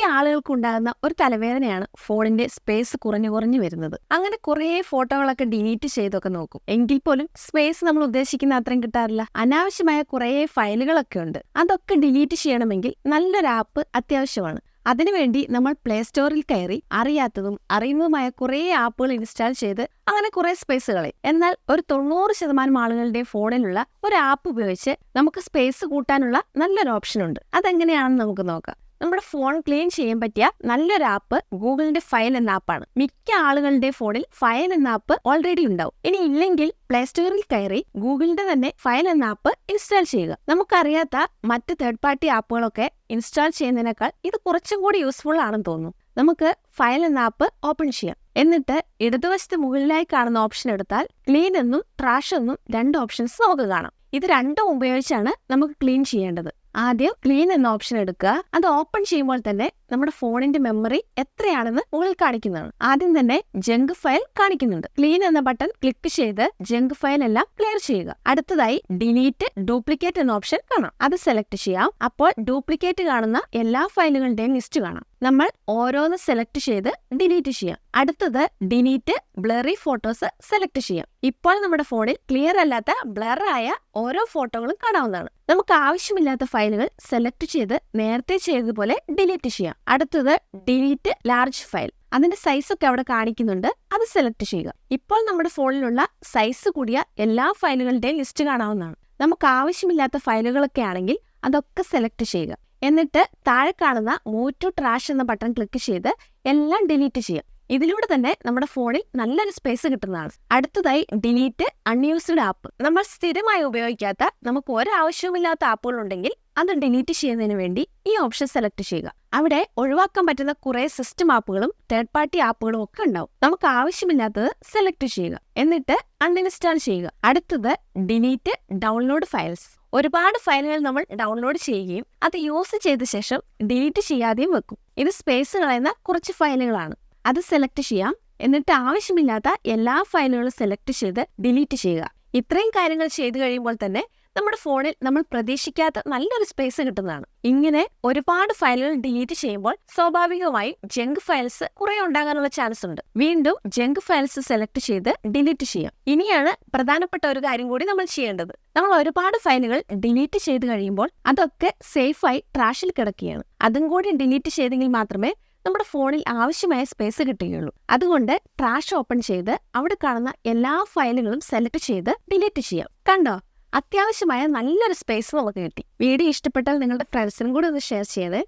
മിക്ക ആളുകൾക്കും ഉണ്ടാകുന്ന ഒരു തലവേദനയാണ് ഫോണിന്റെ സ്പേസ് കുറഞ്ഞു കുറഞ്ഞു വരുന്നത്. അങ്ങനെ കുറേ ഫോട്ടോകളൊക്കെ ഡിലീറ്റ് ചെയ്തൊക്കെ നോക്കും. എങ്കിൽ പോലും സ്പേസ് നമ്മൾ ഉദ്ദേശിക്കുന്ന അത്രയും കിട്ടാറില്ല. അനാവശ്യമായ കുറേ ഫയലുകളൊക്കെ ഉണ്ട്. അതൊക്കെ ഡിലീറ്റ് ചെയ്യണമെങ്കിൽ നല്ലൊരു ആപ്പ് അത്യാവശ്യമാണ്. അതിനുവേണ്ടി നമ്മൾ പ്ലേ സ്റ്റോറിൽ കയറി അറിയാത്തതും അറിയുന്നതുമായ കുറേ ആപ്പുകൾ ഇൻസ്റ്റാൾ ചെയ്ത് അങ്ങനെ കുറേ സ്പേസുകളെ. എന്നാൽ ഒരു തൊണ്ണൂറ് ശതമാനം ആളുകളുടെ ഫോണിലുള്ള ഒരു ആപ്പ് ഉപയോഗിച്ച് നമുക്ക് സ്പേസ് കൂട്ടാനുള്ള നല്ലൊരു ഓപ്ഷൻ ഉണ്ട്. അതെങ്ങനെയാണെന്ന് നമുക്ക് നോക്കാം. നമ്മുടെ ഫോൺ ക്ലീൻ ചെയ്യാൻ പറ്റിയ നല്ലൊരു ആപ്പ് ഗൂഗിളിന്റെ ഫയൽ എന്ന ആപ്പാണ് മിക്ക ആളുകളുടെ ഫോണിൽ ഫയൽ എന്ന ആപ്പ് ഓൾറെഡി ഉണ്ടാവും. ഇനി ഇല്ലെങ്കിൽ പ്ലേ സ്റ്റോറിൽ കയറി ഗൂഗിളിന്റെ തന്നെ ഫയൽ എന്ന ആപ്പ് ഇൻസ്റ്റാൾ ചെയ്യുക. നമുക്കറിയാത്ത മറ്റ് തേർഡ് പാർട്ടി ആപ്പുകളൊക്കെ ഇൻസ്റ്റാൾ ചെയ്യുന്നതിനേക്കാൾ ഇത് കുറച്ചും കൂടി യൂസ്ഫുൾ ആണെന്ന് തോന്നുന്നു. നമുക്ക് ഫയൽ എന്ന ആപ്പ് ഓപ്പൺ ചെയ്യാം. എന്നിട്ട് ഇടതുവശത്ത് മുകളിലായി കാണുന്ന ഓപ്ഷൻ എടുത്താൽ ക്ലീൻ എന്നും ട്രാഷ് എന്നും രണ്ട് ഓപ്ഷൻസ് നമുക്ക് കാണാം. ഇത് രണ്ടും ഉപയോഗിച്ചാണ് നമുക്ക് ക്ലീൻ ചെയ്യേണ്ടത്. ആദ്യം ക്ലീൻ എന്ന ഓപ്ഷൻ എടുക്കുക. അത് ഓപ്പൺ ചെയ്യുമ്പോൾ തന്നെ നമ്മുടെ ഫോണിന്റെ മെമ്മറി എത്രയാണെന്ന് മുകളിൽ കാണിക്കുന്നതാണ്. ആദ്യം തന്നെ ജങ്ക് ഫയൽ കാണിക്കുന്നുണ്ട്. ക്ലീൻ എന്ന ബട്ടൺ ക്ലിക്ക് ചെയ്ത് ജങ്ക് ഫയൽ എല്ലാം ക്ലിയർ ചെയ്യുക. അടുത്തതായി ഡിലീറ്റ് ഡ്യൂപ്ലിക്കേറ്റ് എന്ന ഓപ്ഷൻ കാണാം. അത് സെലക്ട് ചെയ്യാം. അപ്പോൾ ഡ്യൂപ്ലിക്കേറ്റ് കാണുന്ന എല്ലാ ഫയലുകളുടെയും ലിസ്റ്റ് കാണാം. നമ്മൾ ഓരോന്ന് സെലക്ട് ചെയ്ത് ഡിലീറ്റ് ചെയ്യാം. അടുത്തത് ഡിലീറ്റ് ബ്ലറി ഫോട്ടോസ് സെലക്ട് ചെയ്യാം. ഇപ്പോൾ നമ്മുടെ ഫോണിൽ ക്ലിയർ അല്ലാത്ത ബ്ലറായ ഓരോ ഫോട്ടോകളും കാണാവുന്നതാണ്. നമുക്ക് ആവശ്യമില്ലാത്ത ഫയലുകൾ സെലക്ട് ചെയ്ത് നേരത്തെ ചെയ്തതുപോലെ ഡിലീറ്റ് ചെയ്യാം. അടുത്തത് ഡിലീറ്റ് ലാർജ് ഫയൽ അതിന്റെ സൈസ് ഒക്കെ അവിടെ കാണിക്കുന്നുണ്ട്. അത് സെലക്ട് ചെയ്യുക. ഇപ്പോൾ നമ്മുടെ ഫോണിലുള്ള സൈസ് കൂടിയ എല്ലാ ഫയലുകളുടെയും ലിസ്റ്റ് കാണാവുന്നതാണ്. നമുക്ക് ആവശ്യമില്ലാത്ത ഫയലുകളൊക്കെ ആണെങ്കിൽ അതൊക്കെ സെലക്ട് ചെയ്യുക. എന്നിട്ട് താഴെ കാണുന്ന മൂവ് ടു ട്രാഷ് എന്ന ബട്ടൺ ക്ലിക്ക് ചെയ്ത് എല്ലാം ഡിലീറ്റ് ചെയ്യാം. ഇതിലൂടെ തന്നെ നമ്മുടെ ഫോണിൽ നല്ലൊരു സ്പേസ് കിട്ടുന്നതാണ്. അടുത്തതായി ഡിലീറ്റ് അൺയൂസ്ഡ് ആപ്പ് നമ്മൾ സ്ഥിരമായി ഉപയോഗിക്കാത്ത നമുക്ക് ഒരാവശ്യവുമില്ലാത്ത ആപ്പുകൾ ഉണ്ടെങ്കിൽ അത് ഡിലീറ്റ് ചെയ്യുന്നതിന് വേണ്ടി ഈ ഓപ്ഷൻ സെലക്ട് ചെയ്യുക. അവിടെ ഒഴിവാക്കാൻ പറ്റുന്ന കുറെ സിസ്റ്റം ആപ്പുകളും തേർഡ് പാർട്ടി ആപ്പുകളും ഒക്കെ ഉണ്ടാവും. നമുക്ക് ആവശ്യമില്ലാത്തത് സെലക്ട് ചെയ്യുക. എന്നിട്ട് അൺഇൻസ്റ്റാൾ ചെയ്യുക. അടുത്തത് ഡിലീറ്റ് ഡൗൺലോഡ് ഫയൽസ് ഒരുപാട് ഫയലുകൾ നമ്മൾ ഡൗൺലോഡ് ചെയ്യുകയും അത് യൂസ് ചെയ്ത ശേഷം ഡിലീറ്റ് ചെയ്യാതെയും വെക്കും. ഇത് സ്പേസ് കളയുന്ന കുറച്ച് ഫയലുകളാണ്. അത് സെലക്ട് ചെയ്യാം. എന്നിട്ട് ആവശ്യമില്ലാത്ത എല്ലാ ഫയലുകളും സെലക്ട് ചെയ്ത് ഡിലീറ്റ് ചെയ്യുക. ഇത്രയും കാര്യങ്ങൾ ചെയ്തു കഴിയുമ്പോൾ തന്നെ നമ്മുടെ ഫോണിൽ നമ്മൾ പ്രതീക്ഷിക്കാത്ത നല്ലൊരു സ്പേസ് കിട്ടുന്നതാണ്. ഇങ്ങനെ ഒരുപാട് ഫയലുകൾ ഡിലീറ്റ് ചെയ്യുമ്പോൾ സ്വാഭാവികമായും ജങ്ക് ഫയൽസ് കുറെ ഉണ്ടാകാനുള്ള ചാൻസ് ഉണ്ട്. വീണ്ടും ജങ്ക് ഫയൽസ് സെലക്ട് ചെയ്ത് ഡിലീറ്റ് ചെയ്യാം. ഇനിയാണ് പ്രധാനപ്പെട്ട ഒരു കാര്യം കൂടി നമ്മൾ ചെയ്യേണ്ടത്. നമ്മൾ ഒരുപാട് ഫയലുകൾ ഡിലീറ്റ് ചെയ്ത് കഴിയുമ്പോൾ അതൊക്കെ സേഫായി ട്രാഷിൽ കിടക്കുകയാണ്. അതും കൂടി ഡിലീറ്റ് ചെയ്തെങ്കിൽ മാത്രമേ നമ്മുടെ ഫോണിൽ ആവശ്യമായ സ്പേസ് കിട്ടുകയുള്ളൂ. അതുകൊണ്ട് ട്രാഷ് ഓപ്പൺ ചെയ്ത് അവിടെ കാണുന്ന എല്ലാ ഫയലുകളും സെലക്ട് ചെയ്ത് ഡിലീറ്റ് ചെയ്യാം. കണ്ടോ? അത്യാവശ്യമായ നല്ലൊരു സ്പേസ് നമുക്ക് കിട്ടി. വീഡിയോ ഇഷ്ടപ്പെട്ടാൽ നിങ്ങളുടെ ഫ്രണ്ട്സിനും കൂടെ ഒന്ന് ഷെയർ ചെയ്ത്